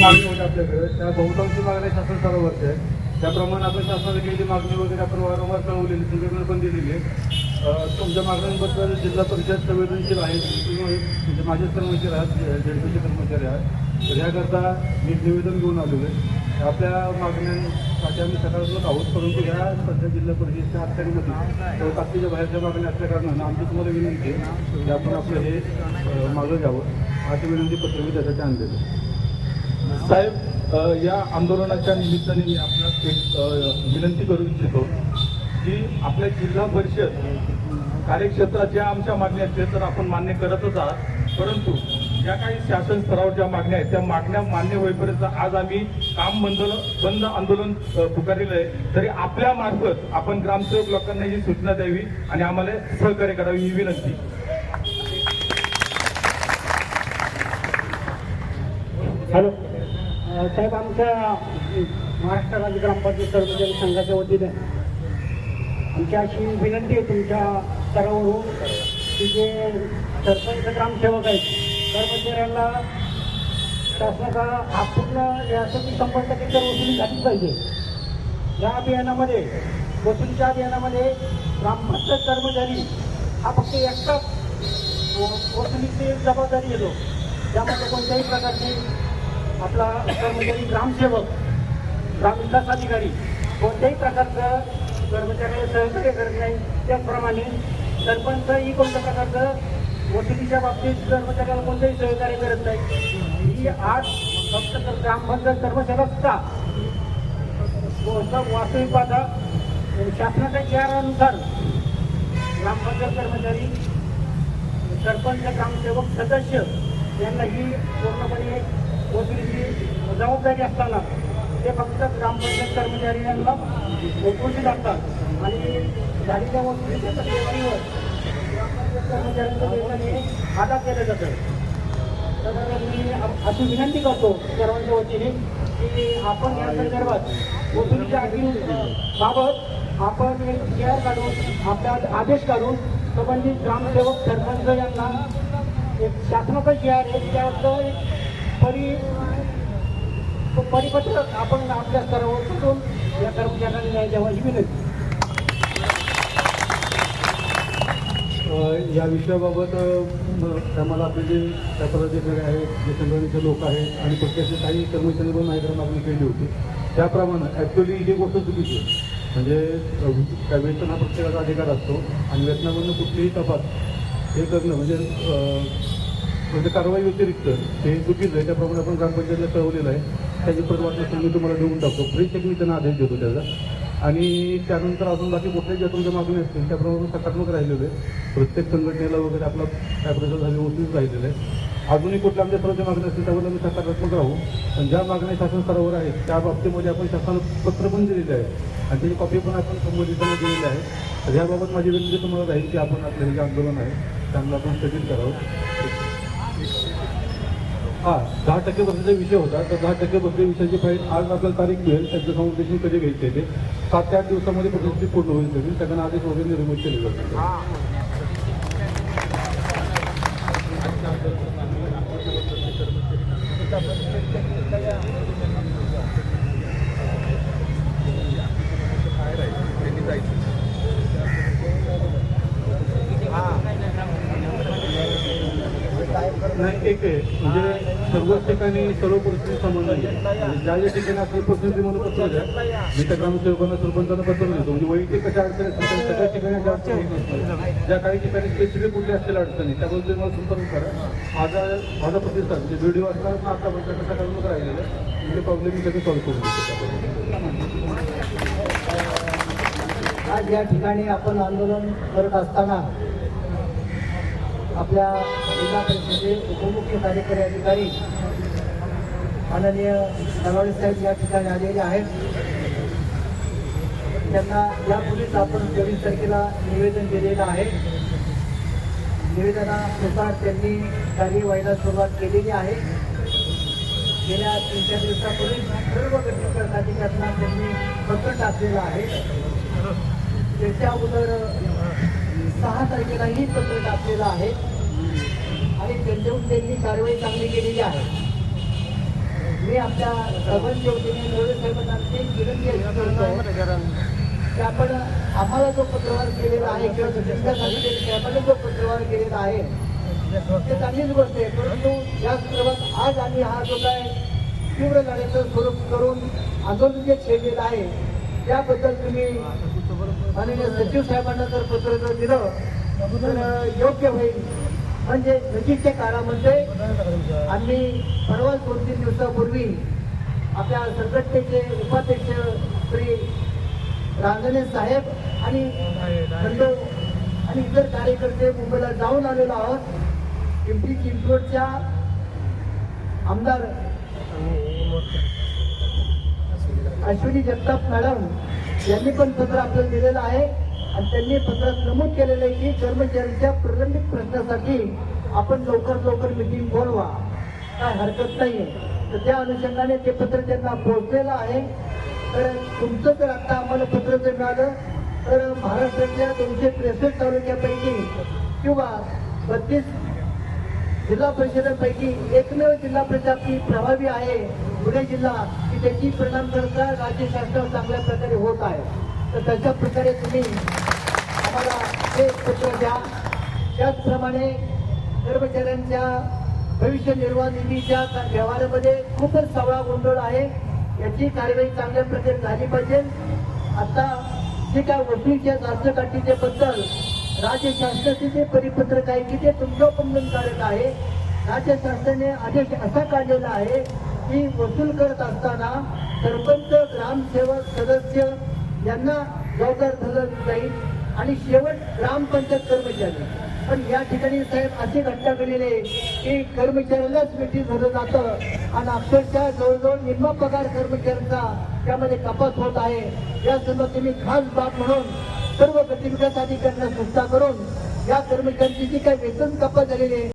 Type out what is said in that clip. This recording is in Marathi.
मागणी होती आपल्याकडे. त्या बहुतांश मागण्या शासन स्तरावरच्या आहेत. त्याप्रमाणे आपण शासनाला केलेली मागणी वगैरे आपण वारंवार कळवलेली तुमच्याकडे पण दिलेली आहे. तुमच्या मागण्यांबद्दल जिल्हा परिषद संवेदनशील आहे म्हणजे माझेच कर्मचारी आहेत झेडपीचे कर्मचारी आहेत. तर याकरता मी निवेदन घेऊन आलेलो आहे. आपल्या मागण्यांसाठी आम्ही सकारात्मक आहोत परंतु ह्या सध्या जिल्हा परिषदेच्या अखत्यारीमध्ये ताकदीच्या बाहेरच्या मागण्या असल्या कारणानं आमची तुम्हाला विनंती आहे की आपण आपलं हे मागं घ्यावं. अशी विनंती पत्र मी त्यासाठी आणलेलं आहे. साहेब या आंदोलनाच्या निमित्ताने मी आपल्या एक विनंती करू इच्छितो की आपल्या जिल्हा परिषद कार्यक्षेत्रात ज्या आमच्या मागण्या आहेत ते तर आपण मान्य करतच आहात. परंतु ज्या काही शासन स्तरावर ज्या मागण्या आहेत त्या मागण्या मान्य होईपर्यंत आज आम्ही काम बंद बंद आंदोलन पुकारलेलं आहे. तरी आपल्या मार्फत आपण ग्रामसेवक लोकांना ही सूचना द्यावी आणि आम्हाला सहकार्य करावी ही विनंती. हॅलो. साहेब आमच्या महाराष्ट्र राज्य ग्रामपंचायत कर्मचारी संघाच्या वतीने आमची अशी विनंती आहे तुमच्या स्तरावरून की जे सरपंच ग्रामसेवक आहेत कर्मचाऱ्यांना शासनाचा हा पूर्ण यासाठी शंभर टक्के वसुली झालीच पाहिजे. या अभियानामध्ये वसुलीच्या अभियानामध्ये ग्रामपंचायत कर्मचारी हा फक्त एकटाच वसुलीची एक जबाबदारी येतो त्यामध्ये कोणत्याही प्रकारची आपला कर्मचारी ग्रामसेवक ग्रामविकास अधिकारी कोणत्याही प्रकारचं कर्मचाऱ्याला सहकार्य करत नाही. त्याचप्रमाणे सरपंचही कोणत्या प्रकारचं वसुलीच्या बाबतीत कर्मचाऱ्याला कोणतंही सहकार्य करत नाही. ही आज फक्त तर ग्रामपंचायत कर्मचाऱ्याचा वास्तविक पाहता शासनाच्या करारानुसार ग्रामपंचायत कर्मचारी सरपंच ग्रामसेवक सदस्य यांना ही पूर्णपणे वसुलीची जबाबदारी असताना ते फक्त ग्रामपंचायत कर्मचारी यांना उपस्थित असतात. आणि झालेल्या वसुलीच्या टक्केवारीवर ग्रामपंचायत कर्मचाऱ्यांच्या वेतनाने केलं जातं. तर मी अशी विनंती करतो सर्वांच्या वतीने की आपण या संदर्भात वसुलीच्या अटी बाबत आपण एक जी आर काढून आपल्या आदेश काढून संबंधित ग्रामसेवक सरपंच यांना एक शासनाचा जी आर आहे त्याचं एक परी परिपत्रक आपण आपल्या स्तरावर करून या कर्मचाऱ्यांना न्याय द्यावा ही विनंती या विषयाबाबत आम्हाला आपले जे त्या पदाधिकारी आहेत जे संघटनेचे लोक आहेत आणि पक्षाचे काही कर्मचारी पण माझ्याकडे मागणी केली होती. त्याप्रमाणे ॲक्च्युली ही गोष्ट चुकीची म्हणजे काय वेतन हा प्रत्येकाचा अधिकार असतो आणि वेतनामधून कुठलीही कपात हे करणं म्हणजे म्हणजे कारवाई व्यतिरिक्त हे चुकीचं आहे त्याप्रमाणे आपण ग्रामपंचायतीला कळवलेलं आहे. त्याची परत वाटलं मी तुम्हाला देऊन टाकतो. फ्री चेक मी त्यांना आदेश देतो त्याचा. आणि त्यानंतर अजून बाकी कुठल्याही ज्या तुमच्या मागणी असतील त्याप्रमाणे सकारात्मक राहिलेलं आहे प्रत्येक संघटनेला वगैरे आपला काय प्रचार झाले उचलून राहिलेलं आहे अजूनही कुठल्या आमच्या प्रत्येक मागण्या असतील त्याबद्दल आम्ही सकारात्मक राहू. पण ज्या मागण्या शासन स्तरावर आहेत त्या बाबतीमध्ये आपण शासनाला पत्र पण दिलेलं आहे आणि त्याची कॉपी पण आपण संबंधितांना दिलेली आहे. तर याबाबत माझी विनंती तुम्हाला राहील की आपण आपलं हे जे आंदोलन आहे त्यामुळे आपण स्थगित करावं. आज दहा टक्के बसण्याचा विषय होता. तर दहा टक्के बसले विषयाची फाईल आज आपल्याला तारीख मिळेल. त्यांचं फाउंडेशन कधी घ्यायचे ते? सात ते आठ दिवसामध्ये प्रदर्शित पूर्ण होईल सगळी सगळ्यांना आदेश वगैरे निर्मित केले जातात. नाही एक आहे. म्हणजे सर्वच ठिकाणी सर्व परिस्थिती समान नाही आहे म्हणजे ज्या ज्या ठिकाणी आपली परिस्थिती म्हणून पत्र द्या मी त्या ग्रामसेवकांना सरपंचांना पत्र देतो. म्हणजे वैयक्तिक कशा अडचणी असतात त्या सगळ्या ठिकाणी ज्या अडचणी नसतात ज्या काही ठिकाणी स्पेसिफिक कुठल्या असतील अडचणी त्याबद्दल मला संपर्क करा. माझा माझा प्रतिसाद म्हणजे व्हिडिओ असणार आतापर्यंत आता कसा म्हणजे करून राहिलेला म्हणजे प्रॉब्लेम मी सगळे सॉल्व्ह करू शकतो आज या ठिकाणी आपण आंदोलन करत असताना आपल्या जिल्हा परिषदेचे उपमुख्य कार्यकारी अधिकारी माननीय नवाळे साहेब या ठिकाणी आलेले आहेत. त्यांना यापूर्वीच आपण चोवीस तारखेला निवेदन दिलेलं आहे. निवेदनानुसार त्यांनी कार्यवाहीला सुरुवात केलेली आहे. गेल्या तीन चार दिवसापूर्वी सर्व गटविकास अधिकाऱ्यांना त्यांनी पत्र टाकलेलं आहे. त्याच्या अगोदर सहा तारखेलाही पत्र टाकलेलं आहे. आणि त्यांच्याहून त्यांनी कारवाई चांगली केलेली आहे. मी आपल्या सर्वांच्या वतीने साहेबांना विनंती करतो. की आपण आम्हाला जो पत्रव्यवहार केलेला आहे किंवा साहेबांना जो पत्रव्यवहार केलेला आहे ते चांगलीच गोष्ट आहे. परंतु या संदर्भात आज आम्ही हा जो काय तीव्र लढ्याचं स्वरूप करून आंदोलन जे छेडलेलं आहे त्याबद्दल तुम्ही माननीय सचिव साहेबांना जर पत्र जर दिलं तर योग्य होईल. म्हणजे नजीकच्या काळामध्ये आम्ही परवाच दोन तीन दिवसापूर्वी आपल्या संघटनेचे उपाध्यक्ष श्री रांजणे साहेब आणि आणि इतर कार्यकर्ते मुंबईला जाऊन आलेलो आहोत. पिंपरी चिंचवडच्या आमदार अश्विनी जगताप मॅडम यांनी पण पत्र आपल्याला दिलेलं आहे. आणि त्यांनी पत्रात नमूद केलेलं आहे की कर्मचाऱ्यांच्या प्रलंबित प्रश्नासाठी आपण लवकर लवकर मिटिंग बोलवा. काय हरकत नाहीये. तर त्या अनुषंगाने ते पत्र त्यांना पोहोचलेलं आहे. तर तुमचं जर आता आम्हाला पत्र जर मिळालं. तर महाराष्ट्रातल्या दोनशे त्रेसष्ट तालुक्यापैकी किंवा बत्तीस जिल्हा परिषदांपैकी एकमेव जिल्हा परिषद प्रभावी आहे. पुणे जिल्हा की त्याची परिणामकारता राज्य शासन चांगल्या प्रकारे होत आहे. तर तशा प्रकारे तुम्ही आम्हाला हे पत्र द्या. त्याचप्रमाणे कर्मचाऱ्यांच्या भविष्य निर्वाह निधीच्या व्यवहारामध्ये खूपच सावळा गोंधळ आहे. याची कारवाई चांगल्या प्रकारे झाली पाहिजे. आता जे काय वसुलीच्या जास्तकाठीचे बद्दल राज्य शासनाचे जे परिपत्रक आहे की ते तुमचं बंधनकारक आहे राज्य शासनाने आदेश असा काढलेला आहे की वसूल करत असताना सरपंच ग्रामसेवक सदस्य यांना जबाबदार धरलं जाईल आणि शेवट ग्रामपंचायत कर्मचारी. पण या ठिकाणी साहेब अशी घटना घडलेली आहे की कर्मचाऱ्यालाच मिठी धरलं जातं आणि अक्षरशः जवळजवळ निम्मा पगार कर्मचाऱ्यांचा त्यामध्ये कपात होत आहे. या संदर्भात तुम्ही खास बाब म्हणून सर्व गतिविकास अधिकाऱ्यांना सूचना करून या कर्मचाऱ्यांची जी काही वेतन कपात झालेली आहे